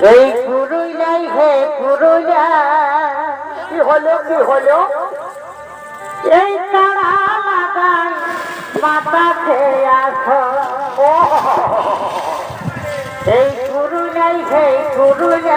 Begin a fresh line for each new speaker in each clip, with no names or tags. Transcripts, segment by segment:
এই পুরুলিয়াই হে পুরুলিয়া। কি হলো কি হলো? এই কাড়া মাতা মাথা খেয়ে আসো। এই পুরুলিয়াই হে পুরুলিয়া।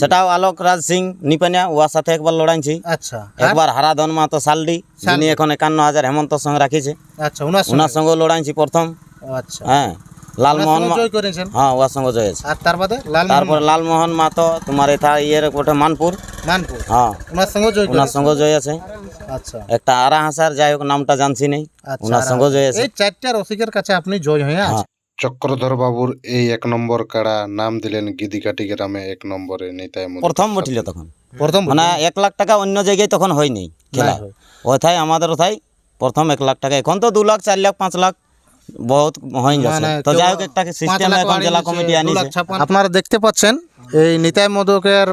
সেটাও আলোক রাজ সিং নিপানিয়া ওয়ার সাথে একবার লড়াইছি।
আচ্ছা?
একবার হারাধন মাহাতো সালডি যিনি এখন একান্ন হাজার হেমন্ত সঙ্গে রাখিছে।
আচ্ছা ওনার সঙ্গে?
লড়াইছি প্রথম।
আচ্ছা।
হ্যাঁ লালমোহন হ্যাঁ ওয়ার সঙ্গে জয় আছে
আর তার বাদে
তারপরে লালমোহন মাহাতো তোমার এটা ইয়ের ওটা মানপুর।
মানপুর।
হ্যাঁ।
ওনার সঙ্গে জয়
ওনার সঙ্গে জয় আছে।
আচ্ছা।
একটা আরা হাসার যাই হোক নামটা জানছি নেই।
আচ্ছা
ওনার সঙ্গে জয় আছে।
এই চারটা রসিকের কাছে আপনি জয় হয়ে। আছেন।
চক্রধর বাবুর এই এক নম্বর কাড়া নাম দিলেন গিদিকাটি গ্রামে এক নম্বরে নেতায় মধু
প্রথম বটিল তখন।
প্রথম
মানে এক লাখ টাকা অন্য জায়গায় তখন হয়নি খেলা। ওথায় আমাদের ওথায় প্রথম এক লাখ টাকা। এখন তো দু লাখ চার লাখ পাঁচ লাখ বহুত হয়ে যাচ্ছে
মানে
তো যাই হোক একটা সিস্টেম এখন জেলা কমিটি আনিছে।
আপনারা দেখতে পাচ্ছেন এই নিতাই মদকের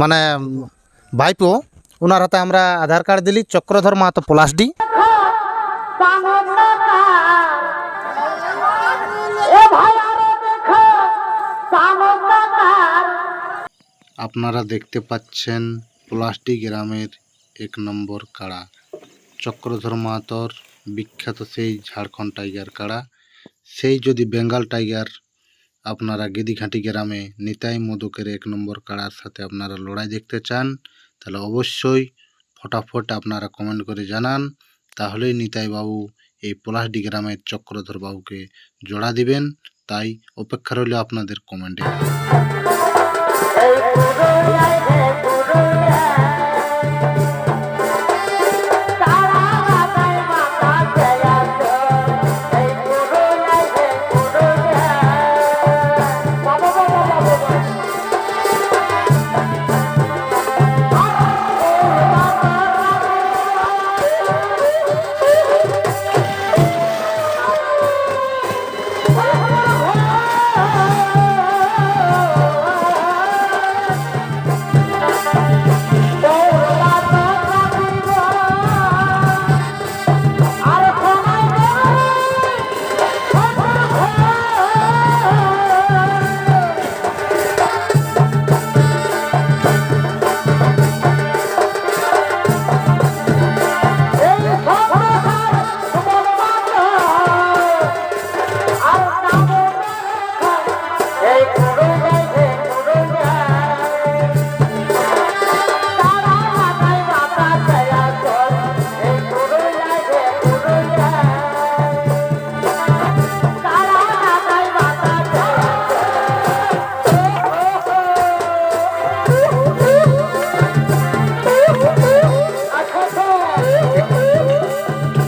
মানে ভাইপো ওনার হাতে আমরা আধার কার্ড দিলি চক্রধর মাহাতো পলাশ
আপনারা দেখতে পাচ্ছেন প্লাস্টিক গ্রামের এক নম্বর কাড়া। চক্রধর মাহাতর বিখ্যাত সেই ঝাড়খণ্ড টাইগার কাড়া। সেই যদি বেঙ্গল টাইগার, আপনারা গেদিঘাটি গ্রামে নিতাই মদকের এক নম্বর কাড়ার সাথে আপনারা লড়াই দেখতে চান, তাহলে অবশ্যই ফটাফট আপনারা কমেন্ট করে জানান। তাহলেই নিতাই বাবু এই পলাশডি গ্রামের চক্রধর বাবুকে জোড়া দিবেন তাই অপেক্ষা রইল আপনাদের কমেন্টে।
Uh -huh.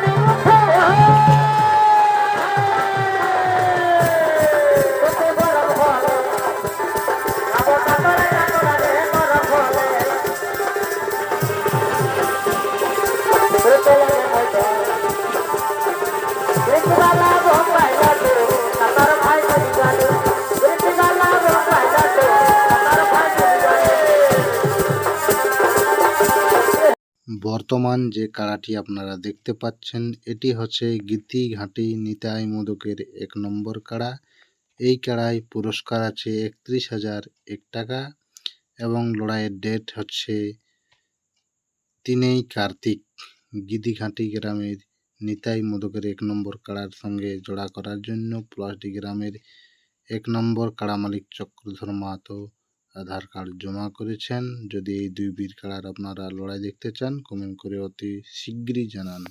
বর্তমান যে কাড়াটি আপনারা দেখতে পাচ্ছেন, এটি হচ্ছে গীতি ঘাটি নিতাই মোদকের এক নম্বর কাড়া এই কাড়ায় পুরস্কার আছে একত্রিশ হাজার এক টাকা এবং লড়াইয়ের ডেট হচ্ছে তিনেই কার্তিক। গিদিঘাটি গ্রামের নিতাই মোদকের এক নম্বর কাড়ার সঙ্গে জোড়া করার জন্য পলাশডি গ্রামের এক নম্বর কাড়া মালিক চক্রধর মাহাতো আধার কার্ড জমা করেছেন যদি এই দুই বীর কাড়ার আপনারা লড়াই দেখতে চান কমেন্ট করে অতি শীঘ্রই জানান